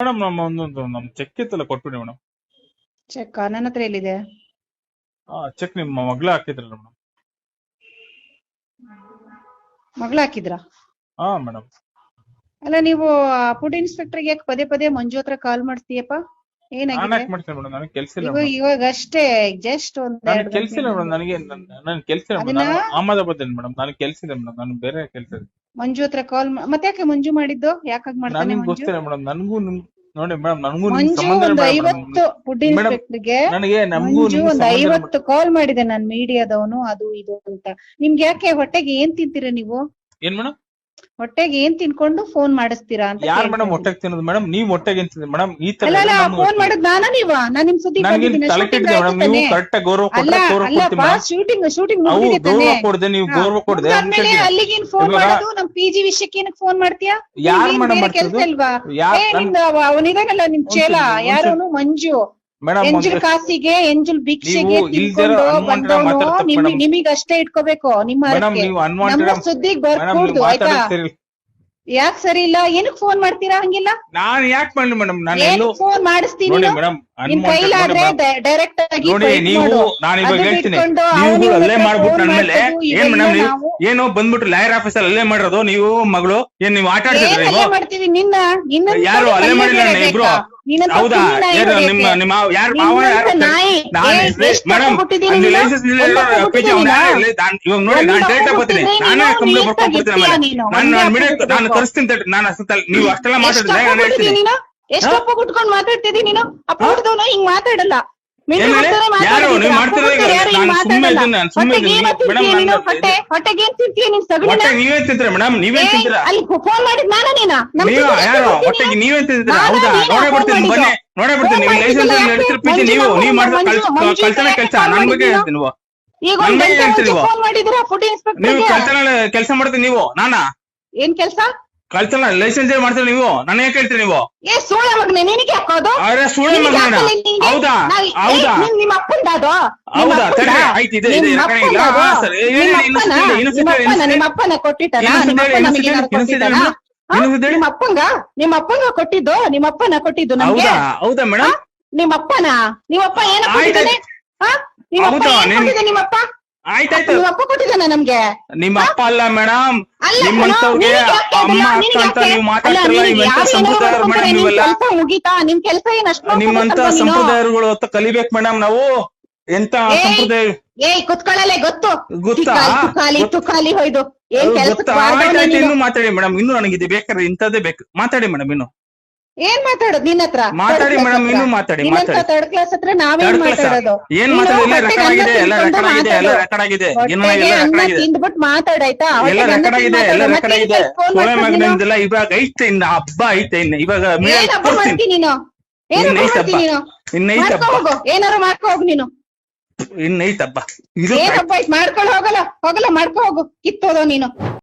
Madam ನಮ್ಮ ಒಂದೊಂದು ನಮ್ ಚೆಕ್ ಇತ್ತಲ್ಲ ಕೊಟ್ಬಿಡಿ ಮೇಡಮ್. ಚೆಕ್ ನನ್ನ ಹತ್ರ ಎಲ್ಲಿದೆ? ಆ ಚೆಕ್ ನಿಮ್ಮ ಮಗ್ಳ ಹಾಕಿದ್ರಲ್ಲ ಮೇಡಮ್. ಮಗಳು ಹಾಕಿದ್ರ? ಹಾ ಮೇಡಮ್. ಅಲ್ಲ ನೀವು ಫುಡ್ ಇನ್ಸ್ಪೆಕ್ಟರ್ ಯಾಕೆ ಪದೇ ಪದೇ ಮಂಜು ಹತ್ರ ಕಾಲ್ ಮಾಡ್ತೀಯಪ್ಪ? ನಾನು ಏನಾಗಿದೆ ಯಾಕೆ ಮಾಡ್ತೀನಿ ಮೇಡಮ್? ನನಗೆ ಕೆಲ್ಸ ಇಲ್ಲ ಇವಾಗ ಇವಾಗ ಅಷ್ಟೇ ಜಸ್ಟ್ ಒಂದ್ ನನಗೆ ಎರಡ್ ಕೆಲ್ಸ ಇಲ್ಲ ಮೇಡಮ್. ನನಗೆ ನನ್ನ ಕೆಲ್ಸ ಇಲ್ಲ ಮೇಡಮ್. ಅಹಮದಾಬಾದ್ ಮೇಡಮ್. ನನಗೆ ಕೆಲ್ಸ ಇದೆ ಮೇಡಮ್. ನಾನು ಬೇರೆ ಕೆಲ್ಸ ಇದೆ. ಮಂಜು ಹತ್ರ ಕಾಲ್ ಮತ್ತೆ ಯಾಕೆ ಮಂಜು ಮಾಡಿದ್ದು? ಯಾಕಾಗ್ ಮಾಡ್ತಾನೆ ನನಗೆ ಮಂಜು? ಗೊತ್ತಿಲ್ಲ ಮೇಡಮ್. ನನಗೂ ನಿಮ್ ನೋಡಿ ಮೇಡಮ್ ನನಗೂ ನಿಮ್ ಮಂಜು ಸಂಬಂಧ ಒಂದ್ ಇಲ್ಲ ಐವತ್ತು ಫುಡ್ Madam, ಇನ್ಸ್ಪೆಕ್ಟರ್ಗೆ ನನಗೆ ನಮಗೂ ಮಂಜು ಒಂದು ಒಂದ್ ಸಂಬಂಧ ಇಲ್ಲ ಐವತ್ತು ಕಾಲ್ ಮಾಡಿದೆ ನಾನ್ ಮೀಡಿಯಾದವನು ಅದು ಇದು ಅಂತ. ನಿಮ್ಗೆ ಯಾಕೆ ಹೊಟ್ಟೆಗೆ ಏನ್ ತಿಂತೀರಾ ನೀವು? ಏನ್ ಮೇಡಮ್? ಹೊಟ್ಟೆಗೆ ಏನ್ ತಿನ್ಕೊಂಡು ಫೋನ್ ಮಾಡಿಸ್ತೀರಾ ಅಂತ ಯಾರ್ ಮೇಡಮ್. ಹೊಟ್ಟೆಗೆ ತಿನ್ನೋದು? ಮೇಡಮ್ ನೀವ್ ಹೊಟ್ಟೆಗೆ ತಿನ್ನೋದು? ಮೇಡಮ್ ಈ ತರ ಅಲ್ಲ ಅಲ್ಲ ಫೋನ್ ಮಾಡೋದ್ ನಾನ ನೀವ? ನಾನ್ ನಿಮ್ ಸುದ್ದಿ ನನಗೆ ತಲೆ ಕೆಟ್ಟಿದೆ ಮೇಡಮ್ ನೀವು ಕರೆಕ್ಟ್ ಆಗಿ ಗೌರವ ಕೊಟ್ರೆ ಗೌರವ ಕೊಡ್ತೀನಿ ಮೇಡಮ್ ಶೂಟಿಂಗ್ ಶೂಟಿಂಗ್ ಮುಗಿದಿದೆ ಮುಗಿದಿದೆ ಗೌರವ ತಾನೇ ಕೊಡದೆ ನೀವು. ಗೌರವ ಕೊಡದೆ ಅಲ್ಲಿಗೆ ಏನ್ ಫೋನ್ ಮಾಡೋದು? ನಮ್ ಪಿಜಿ ವಿಷಯಕ್ಕೆ ಏನಕ್ಕೆ ಫೋನ್ ಮಾಡ್ತೀಯಾ? ಯಾರ್ ಮೇಡಮ್ ಕೆಲ್ಸ ಯಾರ್ ಏ ಅವ- ಅವನಿದಾನಲ್ಲ ನಿಮ್ ಚೇಲ ಯಾರೋನು ಮಂಜು. ಎಂಜುಲ್ ಕಾಸಿಗೆ ಎಂಜುಲ್ ಭಿಕ್ಷೆಗೆ ನಿಮ್. ನಿಮಗ್ ಅಷ್ಟೇ ಇಟ್ಕೋಬೇಕು ನಿಮ್ಮ ಸುದ್ದಿಗ್ ಬರ್ಕೂಡ್ದು ಆಯ್ತಾ? ಯಾಕ್ ಸರಿ ಇಲ್ಲ? ಏನಕ್ ಫೋನ್ ಮಾಡ್ತೀರಾ ಹಂಗಿಲ್ಲ? ನಾನ್ ಯಾಕ್ ಮಾಡಿ ಮೇಡಮ್ ನಾನು ಫೋನ್ ಮಾಡಿಸ್ತೀನಿ ನಿನ್? ಕೈಲಾದ್ರೆ ಡೈರೆಕ್ಟ್ ಆಗಿ ನೀವು. ನಾನು ಇವಾಗ ಹೇಳ್ತೀನಿ. ನೀವು ಅಲ್ಲೇ ಮಾಡ್ಬಿಟ್ಟು ನನ್ ಮೇಲೆ ಏನ್ ಮೇಡಮ್ ನಾವು ಏನೋ ಬಂದ್ಬಿಟ್ಟು ಲಾಯರ್ ಆಫೀಸರ್ ಅಲ್ಲೇ ಮಾಡಿರೋದು ನೀವು ಮಗಳು ಏನ್ ನೀವು ಆಟ ಆಡ್ತಿದ್ರಿ ಏನ್ ನೀವು? ಅಲ್ಲೇ ಮಾಡ್ತೀವಿ ನಿನ್ನ ನಿನ್ನ ಯಾರು ಅಲ್ಲೇ ಮಾಡಿಲ್ಲ ಇಬ್ರು? ಹೌದಾ? ನಿಮ್ಮ ನಿಮ್ಮ ಯಾರು ಮಾವ ಯಾರು ನಾನು ಮೇಡಮ್ ಅಲ್ಲಿ ಲೈಸೆನ್ಸ್ ಪಿಜಿ ಅವ್ನ ಇವಾಗ ನೋಡಿ ನಾನು ಡೇಟ್ ಬರ್ತೀನಿ. ನಾನೇ ಕಂಪ್ಲೇಂಟ್ ಬರ್ಕೊಂಡು ಕೊಡ್ತೀನಿ ಆಮೇಲೆ. ನಾನು. ನಾನು ಮಿಡೇ ನಾನು ತರಿಸ್ತೀನಿ. ನಾನು ನೀವು ಅಷ್ಟೆಲ್ಲ ಮಾತಾಡಿದ್ರೆ ನಾನು? ಹೇಳ್ತೀನಿ ನೀನು ಎಷ್ಟಪ್ಪ ಕುಟ್ಕೊಂಡ್ ನೀನು? ಅಪ್ಪ ಹುಡ್ದವ್ನು ಹಿಂಗ್ ಮಾತಾಡಲ್ಲ. ನೀವೇನ್ ತಿಂತೀರ ಮೇಡಮ್? ನೀವೇನ್ ತಿಂತೀರಾ? ಯಾರು. ಹೊಟ್ಟೆಗೆ ನೀವೇನ್ ತಿಂತೀರಾ? ನಾನಾ ಹೌದಾ? ನೋಡೇ ಬಿಡ್ತೀನಿ ಬನ್ನಿ? ನೋಡೇ ಬಿಡ್ತೀನಿ ನೀವು ಲೈಸೆನ್ಸ್ ನೀವು ನೀವು ಕಳ್ತನ ಕೆಲಸ? ನನ್ ಬಗ್ಗೆ ಹೇಳ್ತೀನಿ ನೀವು? ಈಗ ನನ್ ಒಂದ್ ಬಗ್ಗೆ ಹೇಳ್ತೀರಿ ನೀವು. ಕಳ್ತನ ಕೆಲಸ ಮಾಡ್ತೀರಿ ನೀವು ನಾನಾ? ಏನ್ ಕೆಲ್ಸ? ಕಳ್ತನ ಲೈಸೆನ್ಸ್ ಮಾಡ್ತೀರಿ ನೀವು? ನನ್ನ ಯಾಕೆ ಹೇಳ್ತೀರಿ ನೀವು? ಏ ಸೋಳ ಮಗನೆ ನಿನಗೆ ಹಾಕೋದು ಅರೆ ಸುಳ್ಳು ಮಗನ ಹೌದಾ? ಹೌದಾ? ನಿಮ್ಮ ಅಪ್ಪಂದ ಅದು? ಹೌದಾ? ತಡಿ ಆಯ್ತು ಇದೆ ಇದೆ ನಿಮ್ಮ ರೆಕಾರ್ಡಿಂಗ್ ಇಲ್ಲ? ಸರಿ ನಿಮ್ಮ ಅಪ್ಪನ? ಹೇಳಿ, ನಿಮ್ಮ ಅಪ್ಪನ ಅಪ್ಪನ ನಮಗೆ ಹೇಳಿ. ನಿಮ್ಮ ಅಪ್ಪಂಗ? ನಿಮ್ಮ ಅಪ್ಪಂಗ ಕೊಟ್ಟಿದ್ದು? ನಿಮ್ಮ ಅಪ್ಪನ ಕೊಟ್ಟಿದ್ದು ನಮ್ಗೆ? ಹೌದಾ? ಮೇಡಮ್ ನಿಮ್ಮ ಅಪ್ಪನ? ನಿಮ್ಮ ಅಪ್ಪ ಏನ ಹಾ? ನಿಮ್ಮ ಅಪ್ಪ ಏನ್ ನಿಮ್ಮ ಅಪ್ಪ ಆಯ್ತಾಯ್ತು ಅಪ್ಪ ಕೊಟ್ಟಿದ್ದಾನ ನಮ್ಗೆ? ನಿಮ್ಮ ಅಪ್ಪ ಅಲ್ಲ ಮೇಡಮ್. ಅಲ್ಲ ಅಮ್ಮ ಅಕ್ಕ ಅಂತ ನೀವು ಮಾತಾಡ್ತಿರಲ್ಲ ಇವೆಂತ ಮೇಡಮ್ ಮುಗೀತಾ? ನಿಮ್ ಕೆಲಸ ನಿಮ್ಮಂತ ಸಂಪ್ರದಾಯಗಳು ಅಂತ ಕಲಿಬೇಕು ಮೇಡಮ್ ನಾವು. ಎಂತ ಸಂಪ್ರದಾಯ? ಏಯ್ ಕುತ್ಕೊಳ್ಳಲೆ ಗೊತ್ತು? ಗೊತ್ತಾ? ತುಕಾಲಿ, ತುಕಾಲಿ ಗೊತ್ತು. ತುಕಾಲಿ ಹೋಯ್ದು. ಏನ್ ಆಯ್ತಾಯ್ತು ಇನ್ನು ಮಾತಾಡಿ ಮೇಡಮ್. ಇನ್ನು ನನಗೆ ಇದು ಬೇಕಾದ್ರೆ ಇಂಥದ್ದೇ ಬೇಕು. ಮಾತಾಡಿ ಮೇಡಮ್ ಇನ್ನು. ಏನ್ ಮಾತಾಡೋದು? ನಿನ್ನ ಹತ್ರ ಮಾತಾಡಿ ಮೇಡಮ್? ಇನ್ನು ಮಾತಾಡಿ ಮಾತಾಡಿ. ಥರ್ಡ್ ಕ್ಲಾಸ್ ಹತ್ರ ನಾವೇನ್? ಮಾತಾಡೋದು? ಏನ್ ಮಾತಾಡೋದು ಮಾತಾಡಿ? ಎಲ್ಲ ಹೊಟ್ಟೆಗೆ ರೆಕಾರ್ಡ್ ಆಗಿದೆ ಅನ್ನ ಎಲ್ಲ ತಿನ್ಕೊಂಡು ರೆಕಾರ್ಡ್ ಆಗಿದೆ ಎಲ್ಲ ಮಾತಾಡು. ರೆಕಾರ್ಡ್ ಆಗಿದೆ. ಇನ್ನು ಅನ್ನ ತಿಂದ್ಬಿಟ್ಟು ಮಾತಾಡಾಯ್ತಾ? ಎಲ್ಲ ಹೊಟ್ಟೆಗೆ ರೆಕಾರ್ಡ್ ಆಗಿದೆ ಎಲ್ಲ ರೆಕಾರ್ಡ್ ಆಗಿದೆ. ಸೋಳೆ ಮಗನಿಂದೆಲ್ಲ ಇವಾಗ ಐತೆ ಇನ್ನ ಹಬ್ಬ ಐತೆ ಇನ್ನ ಇವಾಗ ಏನ್ ಹಬ್ಬ ಮಾಡ್ತೀನಿ ನೀನು? ಏನ್ ಮಾಡ್ತೀನಿ ನೀನು? ಹಬ್ಬ ಏನಾರು ಮಾಡ್ಕೋ ಹೋಗು ನೀನು. ಇನ್ನು ಐತೆ ಹಬ್ಬ ಇದು ಏನ್ ಹಬ್ಬ ಮಾಡ್ಕೊಳ್ಳೋ ಹೋಗಲ್ಲ. ಹೋಗಲ್ಲ ಮಾಡ್ಕೋ ಹೋಗು. ಕಿತ್ತೋದೋ ನೀನು.